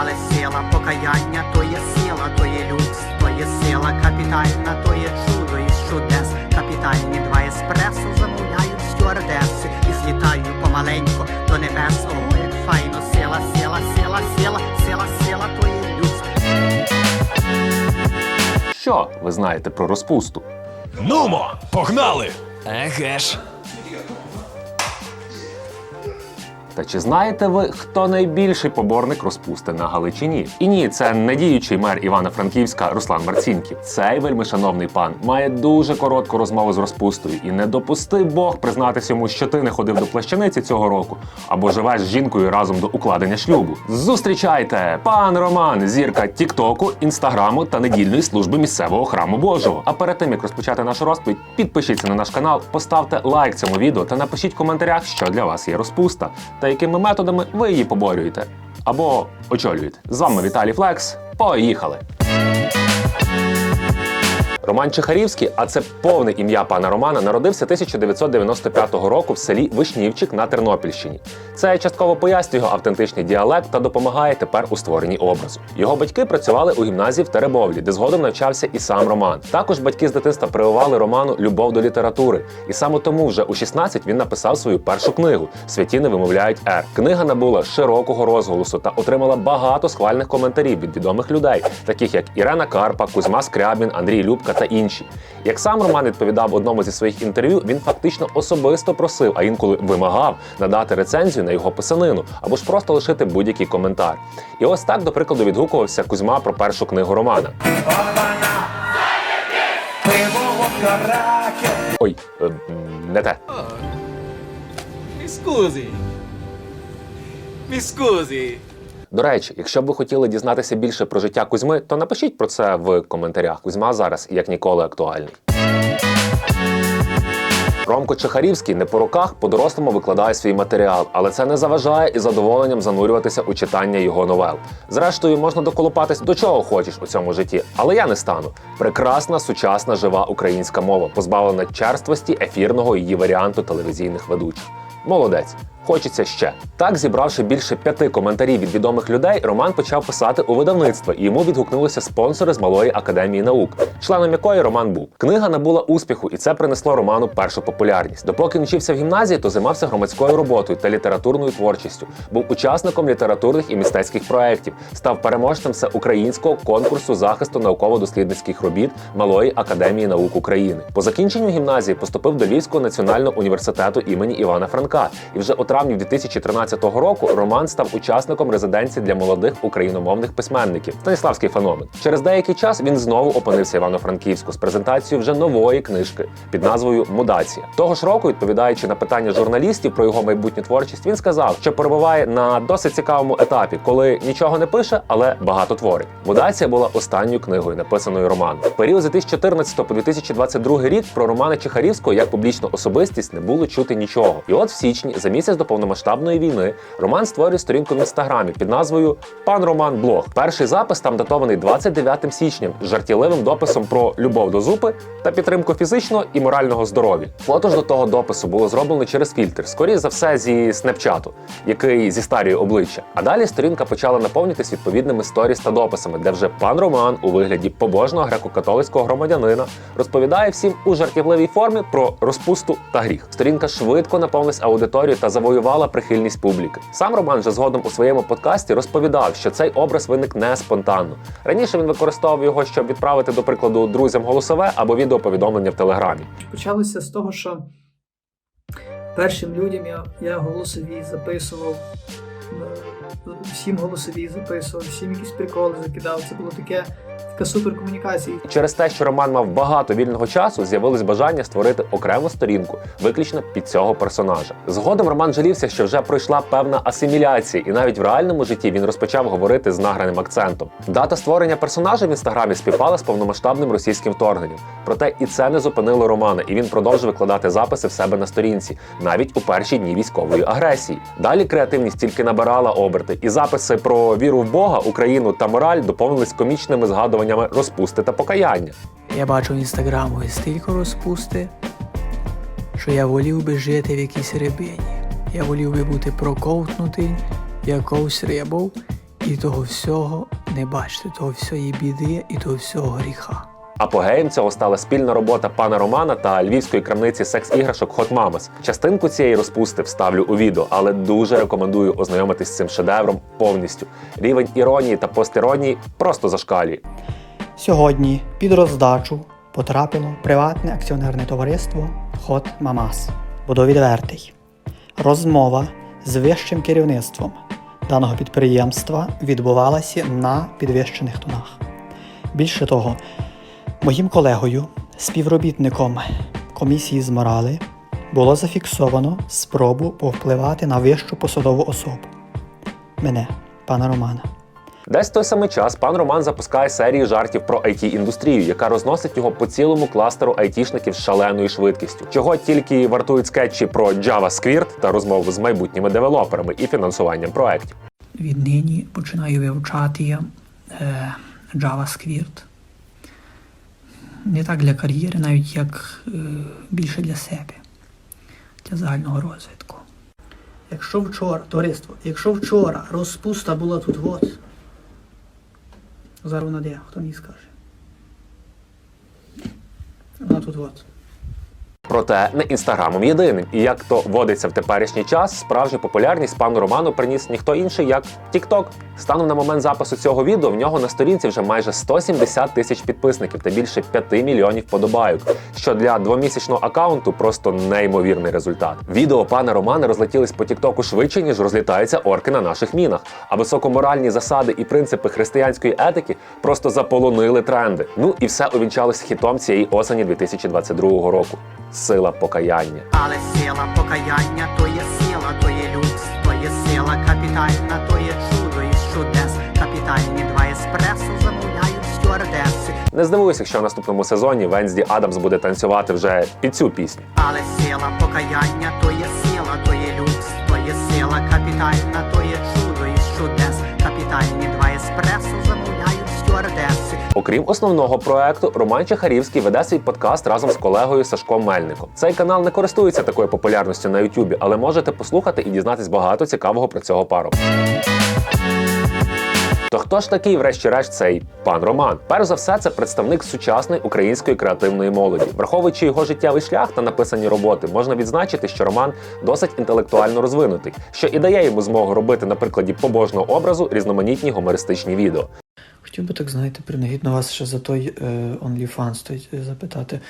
але сила покаяння то є сила, то є люкс, то є сила капітальна, то є чудо із чудес. Капітальні два еспресо замовляють стюардеси і злітаю помаленько до небес. О, як файно, сила, сила, сила, сила, сила, сила, то є люкс. Що ви знаєте про розпусту? Нумо, погнали! Еге ж. Та чи знаєте ви, хто найбільший поборник розпусти на Галичині? І ні, це не діючий мер Івано-Франківська Руслан Марцінків. Цей вельмишановний пан має дуже коротку розмову з розпустою і не допусти Бог признатися йому, що ти не ходив до плащаниці цього року або живеш з жінкою разом до укладення шлюбу. Зустрічайте! Пан Роман, зірка Тіктоку, інстаграму та недільної служби місцевого храму Божого. А перед тим як розпочати нашу розповідь, підпишіться на наш канал, поставте лайк цьому відео та напишіть в коментарях, що для вас є розпуста та якими методами ви її поборюєте або очолюєте. З вами Віталій Флекс. Поїхали! Роман Чехарівський, а це повне ім'я пана Романа, народився 1995 року в селі Вишнівчик на Тернопільщині. Це частково пояснює його автентичний діалект та допомагає тепер у створенні образу. Його батьки працювали у гімназії в Теребовлі, де згодом навчався і сам Роман. Також батьки з дитинства прививали Роману любов до літератури, і саме тому вже у 16 він написав свою першу книгу Святі не вимовляють Р. Книга набула широкого розголосу та отримала багато схвальних коментарів від відомих людей, таких як Ірена Карпа, Кузьма Скрябін, Андрій Любка та інші. Як сам Роман відповідав одному зі своїх інтерв'ю, він фактично особисто просив, а інколи вимагав надати рецензію на його писанину або ж просто лишити будь-який коментар. І ось так, до прикладу, відгукувався Кузьма про першу книгу Романа. Ой, е, не те. Mi scusi. До речі, якщо б ви хотіли дізнатися більше про життя Кузьми, то напишіть про це в коментарях. Кузьма зараз як ніколи актуальний. Ромко Чехарівський не по руках по-дорослому викладає свій матеріал, але це не заважає із задоволенням занурюватися у читання його новел. Зрештою, можна доколупатись до чого хочеш у цьому житті, але я не стану. Прекрасна, сучасна, жива українська мова, позбавлена черствості ефірного її варіанту телевізійних ведучих. Молодець. Хочеться ще. Так, зібравши більше п'яти коментарів від відомих людей, Роман почав писати у видавництво, і йому відгукнулися спонсори з малої академії наук, членом якої Роман був. Книга набула успіху, і це принесло Роману першу популярність. Допоки він вчився в гімназії, то займався громадською роботою та літературною творчістю. Був учасником літературних і мистецьких проєктів, став переможцем всеукраїнського конкурсу захисту науково-дослідницьких робіт Малої академії наук України. По закінченню гімназії поступив до Львівського національного університету імені Івана Франка, і вже у травні 2013 року Роман став учасником резиденції для молодих україномовних письменників Станіславський феномен. Через деякий час він знову опинився Івано-Франківську з презентацією вже нової книжки під назвою Мудація. Того ж року, відповідаючи на питання журналістів про його майбутню творчість, він сказав, що перебуває на досить цікавому етапі, коли нічого не пише, але багато творить. Мудація була останньою книгою, написаною Романом. В період з 2014 по 2022 рік про Романа Чехарівського як публічну особистість не було чути нічого. І от в січні, за місяць до повномасштабної війни, Роман створює сторінку в інстаграмі під назвою Пан Роман Блог. Перший запис там датований 29 січня з жартівливим дописом про любов до зупи та підтримку фізичного і морального здоров'я. Фото ж до того допису було зроблено через фільтр, скоріше за все зі снепчату, який зі старої обличчя. А далі сторінка почала наповнитись відповідними сторіс та дописами, де вже пан Роман у вигляді побожного греко-католицького громадянина розповідає всім у жартівливій формі про розпусту та гріх. Сторінка швидко наповнилась аудиторією та завоювала прихильність публіки. Сам Роман же згодом у своєму подкасті розповідав, що цей образ виник не спонтанно. Раніше він використовував його, щоб відправити, до прикладу, друзям голосове або відеоповідомлення в телеграмі. Почалося з того, що першим людям я, я голосові записував, е, всім голосові записував, всім якісь приколи закидав. Це було таке, така суперкомунікація. Через те, що Роман мав багато вільного часу, з'явилось бажання створити окрему сторінку, виключно під цього персонажа. Згодом Роман жалівся, що вже пройшла певна асиміляція, і навіть в реальному житті він розпочав говорити з награним акцентом. Дата створення персонажа в інстаграмі співпала з повномасштабним російським вторгненням. Проте і це не зупинило Романа, і він продовжив викладати записи в себе на сторінці, навіть у перші дні військової агресії. Далі креативність тільки набирала оберти, і записи про віру в Бога, Україну та мораль доповнились комічними згадуваннями розпусти та покаяння. Я бачу в інстаграму стільки розпусти, що я волів би жити в якійсь рибині. Я волів би бути проковтнутий якоюсь рибою і того всього не бачити, того всієї біди і того всього гріха. Апогеєм цього стала спільна робота пана Романа та львівської крамниці секс-іграшок Hot Mamas. Частинку цієї розпусти вставлю у відео, але дуже рекомендую ознайомитись з цим шедевром повністю. Рівень іронії та постіронії просто зашкалює. Сьогодні під роздачу потрапило приватне акціонерне товариство Hot Mamas. Буду відвертий. Розмова з вищим керівництвом даного підприємства відбувалася на підвищених тонах. Більше того, моїм колегою, співробітником комісії з морали, було зафіксовано спробу повпливати на вищу посадову особу. Мене, пана Романа. Десь в той самий час пан Роман запускає серії жартів про it індустрію яка розносить його по цілому кластеру айтішників з шаленою швидкістю. Чого тільки вартують скетчі про JavaScript та розмови з майбутніми девелоперами і фінансуванням проєктів. Віднині починаю вивчати е, JavaScript. Не так для кар'єри, навіть як е, більше для себе, для загального розвитку. Якщо вчора, товариство, якщо вчора розпуста була тут от, зараз вона де, хто мені скаже? Вона тут от. Проте не інстаграмом єдиним. І як то водиться в теперішній час, справжню популярність пану Роману приніс ніхто інший, як TikTok. Станом на момент запису цього відео в нього на сторінці вже майже 170 тисяч підписників та більше 5 мільйонів подобайок, що для двомісячного акаунту просто неймовірний результат. Відео пана Романа розлетілись по Тіктоку швидше, ніж розлітаються орки на наших мінах. А високоморальні засади і принципи християнської етики просто заполонили тренди. Ну і все увінчалось хітом цієї осені 2022 року. Сила покаяння. Але сила покаяння то є сила, то є люкс, то є сила капітальна, то є чудо із чудес. Капітальні два еспресо замовляють стюардеси. Не здивуюся, якщо в наступному сезоні Венсді Адамс буде танцювати вже під цю пісню. Але сила покаяння то є сила, то є люкс, то є сила капітальна, то є чудо із чудес. Капітальні Окрім основного проекту, Роман Чахарівський веде свій подкаст разом з колегою Сашком Мельником. Цей канал не користується такою популярністю на Ютубі, але можете послухати і дізнатись багато цікавого про цього пару. То хто ж такий, врешті-решт, цей пан Роман? Перш за все, це представник сучасної української креативної молоді. Враховуючи його життєвий шлях та написані роботи, можна відзначити, що Роман досить інтелектуально розвинутий, що і дає йому змогу робити на прикладі побожного образу різноманітні гумористичні відео. Хотів би так, знаєте, принагідно вас ще за той е, OnlyFans той, е, запитати.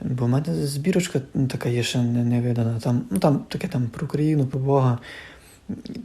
Бо в мене збірочка така є ще не, не видана. Там, ну, там таке там про Україну, про Бога.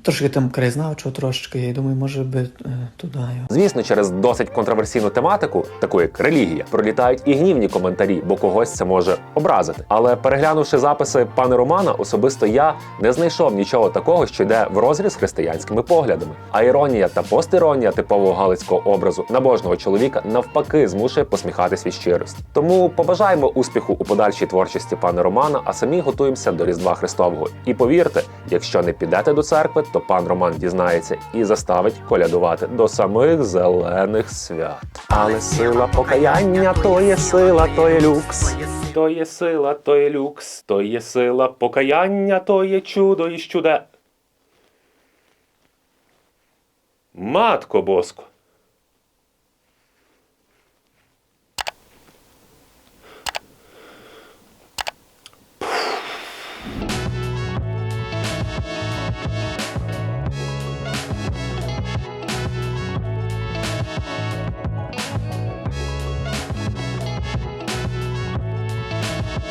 Трошки там краєзнавчого трошечки, я думаю, може би е, туди. Звісно, через досить контроверсійну тематику, таку як релігія, пролітають і гнівні коментарі, бо когось це може образити. Але переглянувши записи пана Романа, особисто я не знайшов нічого такого, що йде в розріз з християнськими поглядами. А іронія та постіронія типового галицького образу набожного чоловіка навпаки змушує посміхатись від щирості. Тому побажаємо успіху у подальшій творчості пана Романа, а самі готуємося до Різдва Христового. І повірте, якщо не підете до церкви, то пан Роман дізнається і заставить колядувати до самих зелених свят. Але сила покаяння то є сила, то є люкс. То є сила, то є люкс, то є сила покаяння, то є чудо і чуде. Матко боско.